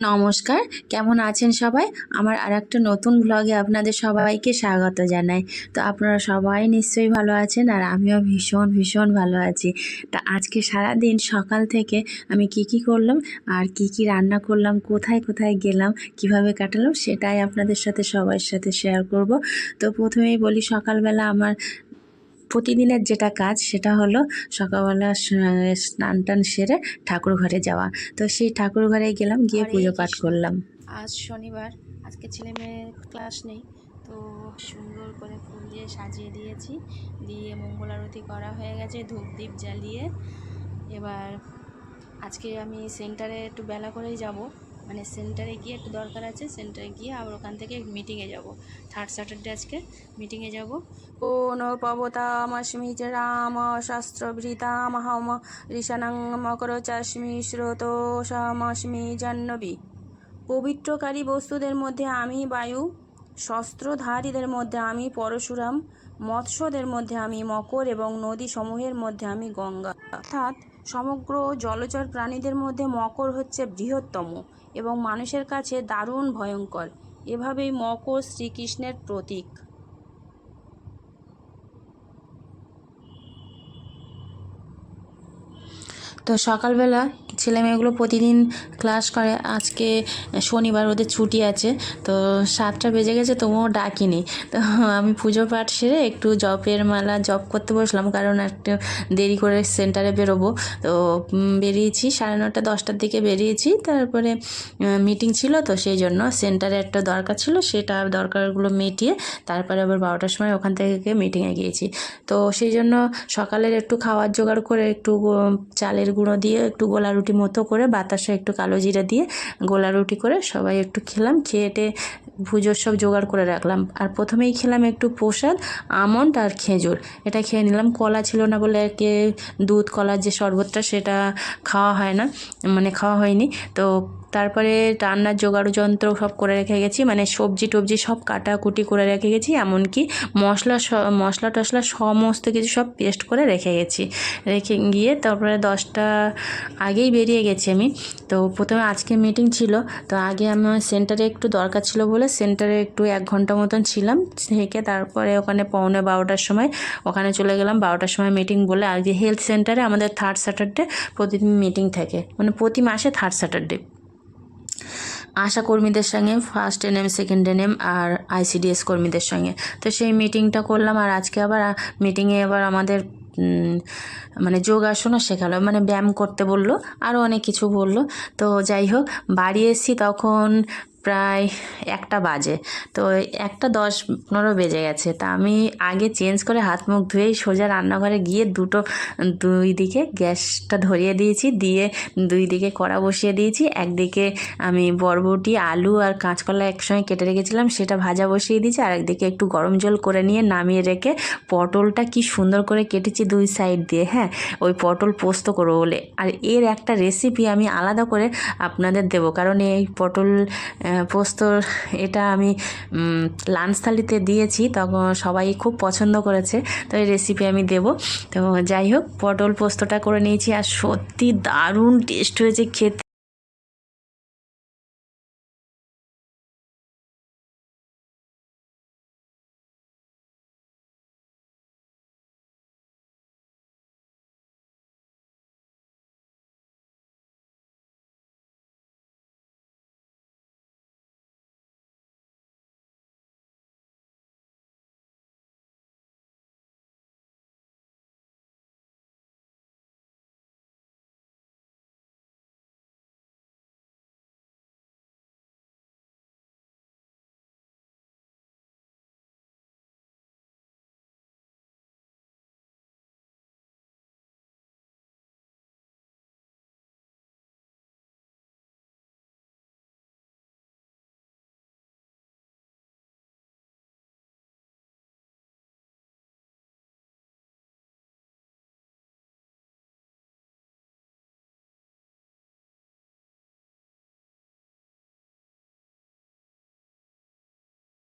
নমস্কার, কেমন আছেন সবাই? আমার আর একটা নতুন ব্লগে আপনাদের সবাইকে স্বাগত জানাই। তো আপনারা সবাই নিশ্চয়ই ভালো আছেন আর আমিও ভীষণ ভীষণ ভালো আছি। তা আজকে সারা দিন সকাল থেকে আমি কি কি করলাম আর কি কি রান্না করলাম, কোথায় কোথায় গেলাম, কীভাবে কাটালাম সেটাই আপনাদের সাথে সবার সাথে শেয়ার করব। তো প্রথমেই বলি সকালবেলা আমার প্রতিদিনের যেটা কাজ সেটা হলো সকালবেলা স্নান টান সেরে ঠাকুর ঘরে যাওয়া। তো সেই ঠাকুর ঘরে গেলাম গিয়ে পুজো পাঠ করলাম। আজ শনিবার আজকে ছেলে মেয়ের ক্লাস নেই তো সুন্দর করে ফুল দিয়ে সাজিয়ে দিয়েছি। দিয়ে মঙ্গল আরতি করা হয়ে গেছে ধূপ দ্বীপ জ্বালিয়ে। এবার আজকে আমি সেন্টারে একটু বেলা করেই যাব। মানে সেন্টারে গিয়ে একটু দরকার আছে সেন্টারে গিয়ে আবার ওখান থেকে মিটিংয়ে যাব। থার্ড স্যাটারডে আজকে মিটিংয়ে যাব। কোন পবতামস্মি চ রাম শাস্ত্রভৃতামহম ঋষানং মকর চাস্মি শ্রোতোষামস্মি জাহ্নবী। পবিত্রকারী বস্তুদের মধ্যে আমি বায়ু, শস্ত্রধারীদের মধ্যে আমি পরশুরাম, মৎস্যদের মধ্যে আমি মকর এবং নদী সমূহের মধ্যে আমি গঙ্গা। অর্থাৎ সমগ্র জলচর প্রাণীদের মধ্যে মকর হচ্ছে বৃহত্তম এবং মানুষের কাছে দারুণ ভয়ঙ্কর। এভাবেই মকর শ্রীকৃষ্ণের প্রতীক। তো সকালবেলা ছেলে মেয়েগুলো প্রতিদিন ক্লাস করে। আজকে শনিবার ওদের ছুটি আছে, তো সাতটা বেজে গেছে, তবুও ডাকিনি। তো আমি পুজো পাঠ সেরে একটু জপের মালা, জপ করতে বসলাম, কারণ একটু দেরি করে সেন্টারে বেরোবো। তো বেরিয়েছি, সাড়ে নটা, দশটার দিকে বেরিয়েছি। তারপরে মিটিং ছিল, তো সেই জন্য সেন্টারে একটা দরকার ছিল, সেটা দরকারগুলো মিটিয়ে তারপরে আবার বারোটার সময় ওখান থেকে মিটিংয়ে গিয়েছি। তো সেই জন্য সকালের একটু খাওয়ার জোগাড় করে একটু চালের গুঁড়ো দিয়ে একটু গোলা রুটি মতো করে বাতাসে একটু কালো জিরা দিয়ে গোলা রুটি করে সবাই একটু খেলাম খেয়েটে ভুজোর সব জোগাড় করে রাখলাম। আর প্রথমেই খেলাম একটু প্রসাদ, আমন্ড আর খেজুর। এটা খেয়ে নিলাম। কলা ছিল না বলে কে দুধ, কলার যে শরবতটা সেটা খাওয়া হয় না মানে খাওয়া হয়নি। তো তারপরে রান্নার জোগাড় যন্ত্র সব করে রেখে গেছি মানে সবজি টবজি সব কাটাকুটি করে রেখে গেছি, এমনকি মশলা মশলা টশলা সমস্ত কিছু সব পেস্ট করে রেখে গেছি। রেখে গিয়ে তারপরে দশটা আগেই বেরিয়ে গেছি আমি। তো প্রথমে আজকে মিটিং ছিল, তো আগে আমার সেন্টারে একটু দরকার ছিল বলে সেন্টারে একটু এক ঘণ্টা মতন ছিলাম, থেকে তারপরে ওখানে পৌনে বারোটার সময়, ওখানে চলে গেলাম, বারোটার সময় মিটিং বলে আজকে হেলথ সেন্টারে আমাদের থার্ড স্যাটারডে প্রতিদিন মিটিং থাকে মানে প্রতি মাসে থার্ড স্যাটারডে আশা কর্মীদের সঙ্গে first N M second N M আর আইসিডিএস কর্মীদের সঙ্গে। তো সেই মিটিংটা করলাম আর আজকে আবার মিটিংয়ে আবার আমাদের মানে যোগাসনও শেখালো। মানে ব্যায়াম করতে বলল, আরও অনেক কিছু বলল। তো যাই হোক, বাড়ি এসেছি তখন প্রায় একটা বাজে। তো একটা দশ পনেরো বেজে গেছে। তা আমি আগে চেঞ্জ করে হাত মুখ ধুয়েই সোজা রান্নাঘরে গিয়ে দুটো, দুই দিকে গ্যাসটা ধরিয়ে দিয়েছি। দিয়ে দুই দিকে কড়া বসিয়ে দিয়েছি। একদিকে আমি বরবটি, আলু আর কাঁচকলা একসঙ্গে কেটে রেখেছিলাম। সেটা ভাজা বসিয়ে দিয়েছি। আর একদিকে একটু গরম জল করে নিয়ে নামিয়ে রেখে পটলটা কি সুন্দর করে কেটেছি দুই সাইড দিয়ে। হ্যাঁ ওই পটল পোস্ত করব বলে। আর এর একটা রেসিপি আমি আলাদা করে আপনাদের দেবো। কারণ এই পটল পোস্তর এটা আমি লাঞ্চ থালিতে দিয়েছি তখন সবাই খুব পছন্দ করেছে, তো এই রেসিপি আমি দেব। তো যাই হোক, পটল পোস্তটা করে নিয়েছি আর সত্যি দারুণ টেস্ট হয়েছে খেতে।